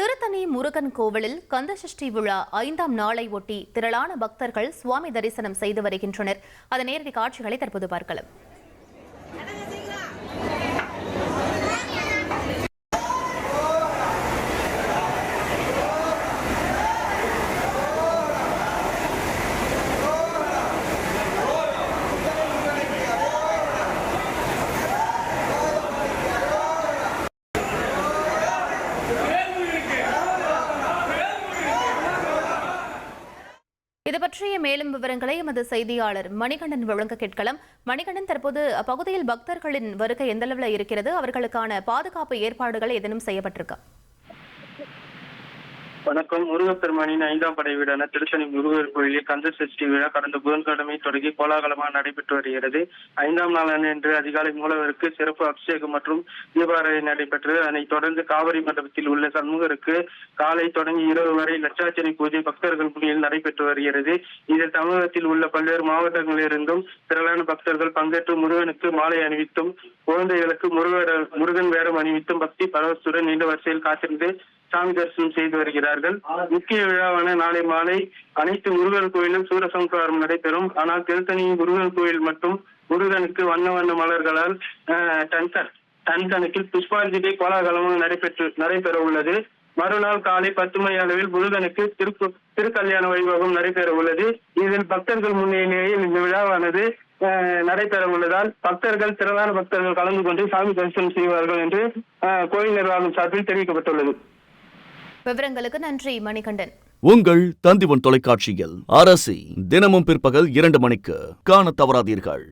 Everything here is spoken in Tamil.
திருத்தணி முருகன் கோவிலில் கந்தசஷ்டி விழா ஐந்தாம் நாளை ஒட்டி திரளான பக்தர்கள் சுவாமி தரிசனம் செய்து வருகின்றனர். அதன் நேரடி காட்சிகளை தற்போது பார்க்கலாம். இது பற்றிய மேலும் விவரங்களை எமது செய்தியாளர் மணிகண்டன் வழங்க கேட்கலாம். மணிகண்டன் தற்போது அப்பகுதியில் பக்தர்களின் வருகை எந்த அளவில் இருக்கிறது? அவர்களுக்கான பாதுகாப்பு ஏற்பாடுகள் ஏதேனும் செய்யப்பட்டிருக்கா? வணக்கம். முருகப்பெருமானின் ஐந்தாம் படை வீடான திருத்தணி முருகர் கோயிலில் கந்த சஷ்டி விழா கடந்த புதன்கிழமை தொடங்கி கோலாகலமாக நடைபெற்று வருகிறது. ஐந்தாம் நாள் அன்று அதிகாலை மூலவருக்கு சிறப்பு அபிஷேகம் மற்றும் தீபாராதனை நடைபெற்றது. அதனைத் தொடர்ந்து காவிரி மண்டபத்தில் உள்ள சண்முகருக்கு காலை தொடங்கி இரவு வரை லட்சாச்சனை பூஜை பக்தர்கள் முன்னில் நடைபெற்று வருகிறது. இதில் தமிழகத்தில் உள்ள பல்வேறு மாவட்டங்களிலிருந்தும் திரளான பக்தர்கள் பங்கேற்று முருகனுக்கு மாலை அணிவித்தும் குழந்தைகளுக்கு முருகன் வேடம் அணிவித்தும் பக்தி பரவசுடன் நீண்ட வரிசையில் காத்திருந்து சாமி தரிசனம் செய்து வருகிறார்கள். முக்கிய விழாவான நாளை மாலை அனைத்து முருகன் கோயிலும் சூரசம்காரம் நடைபெறும். ஆனால் திருத்தணி முருகன் கோயில் மட்டும் முருகனுக்கு வண்ண வண்ண மலர்களால் அஹ், டன் கணக்கில் புஷ்பாஞ்சலி கோலாகலமும் நடைபெற்று நடைபெற உள்ளது மறுநாள் காலை பத்து மணி அளவில் முருகனுக்கு திருக்கு திருக்கல்யாண வைபவம் நடைபெற உள்ளது இதில் பக்தர்கள் முன்னிலையில் இந்த விழாவானது அஹ், நடைபெற உள்ளதால் பக்தர்கள் திரளான பக்தர்கள் கலந்து கொண்டு சாமி தரிசனம் செய்வார்கள் என்று அஹ், கோயில் நிர்வாகம் சார்பில் தெரிவிக்கப்பட்டுள்ளது. விவரங்களுக்கு நன்றி மணிகண்டன். உங்கள் தந்திவன் தொலைக்காட்சியில் அரசி தினமும் பிற்பகல் இரண்டு மணிக்கு காணத் தவறாதீர்கள்.